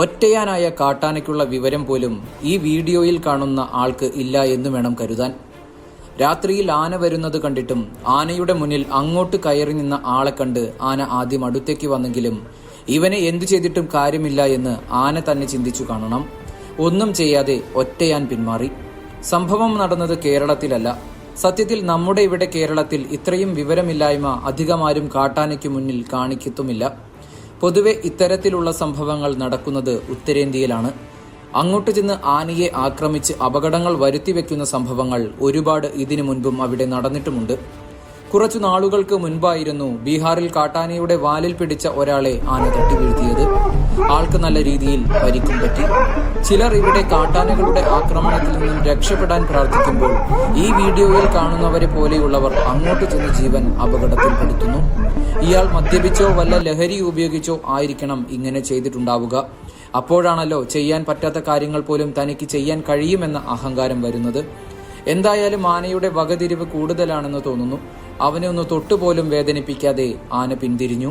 ഒറ്റയാനായ കാട്ടാനയ്ക്കുള്ള വിവരം പോലും ഈ വീഡിയോയിൽ കാണുന്ന ആൾക്ക് ഇല്ല എന്ന് വേണം കരുതാൻ. രാത്രിയിൽ ആന വരുന്നത് കണ്ടിട്ടും ആനയുടെ മുന്നിൽ അങ്ങോട്ട് കയറി നിന്ന ആളെ കണ്ട് ആന ആദ്യം അടുത്തേക്ക് വന്നെങ്കിലും ഇവനെ എന്തു ചെയ്തിട്ടും കാര്യമില്ല എന്ന് ആന തന്നെ ചിന്തിച്ചു കാണണം. ഒന്നും ചെയ്യാതെ ഒറ്റയാൻ പിന്മാറി. സംഭവം നടന്നത് കേരളത്തിലല്ല. സത്യത്തിൽ നമ്മുടെ ഇവിടെ കേരളത്തിൽ ഇത്രയും വിവരമില്ലായ്മ അധികമാരും കാട്ടാനയ്ക്ക് മുന്നിൽ കാണിക്കത്തുമില്ല. പൊതുവെ ഇത്തരത്തിലുള്ള സംഭവങ്ങൾ നടക്കുന്നത് ഉത്തരേന്ത്യയിലാണ്. അങ്ങോട്ട് ചെന്ന് ആനയെ ആക്രമിച്ച് അപകടങ്ങൾ വരുത്തിവെക്കുന്ന സംഭവങ്ങൾ ഒരുപാട് ഇതിനു മുൻപും അവിടെ നടന്നിട്ടുമുണ്ട്. കുറച്ചു നാളുകൾക്ക് മുൻപായിരുന്നു ബീഹാറിൽ കാട്ടാനയുടെ വാലിൽ പിടിച്ച ഒരാളെ ആന തട്ടി വീഴ്ത്തിയത് ആൾക്ക് നല്ല രീതിയിൽ പരിക്കും പറ്റി. ചിലർ ഇവിടെ കാട്ടാനകളുടെ ആക്രമണത്തിൽ നിന്നും രക്ഷപ്പെടാൻ പ്രാർത്ഥിക്കുമ്പോൾ ഈ വീഡിയോയിൽ കാണുന്നവരെ പോലെയുള്ളവർ അങ്ങോട്ട് ചെന്ന് ജീവൻ അപകടത്തിൽപ്പെടുത്തുന്നു ഇയാൾ മദ്യപിച്ചോ വല്ല ലഹരി ഉപയോഗിച്ചോ ആയിരിക്കണം ഇങ്ങനെ ചെയ്തിട്ടുണ്ടാവുക. അപ്പോഴാണല്ലോ ചെയ്യാൻ പറ്റാത്ത കാര്യങ്ങൾ പോലും തനിക്ക് ചെയ്യാൻ കഴിയുമെന്ന അഹങ്കാരം വരുന്നത്. എന്തായാലും ആനയുടെ വകതിരിവ് കൂടുതലാണെന്ന് തോന്നുന്നു. അവനെ ഒന്ന് തൊട്ടുപോലും വേദനിപ്പിക്കാതെ ആന പിന്തിരിഞ്ഞു.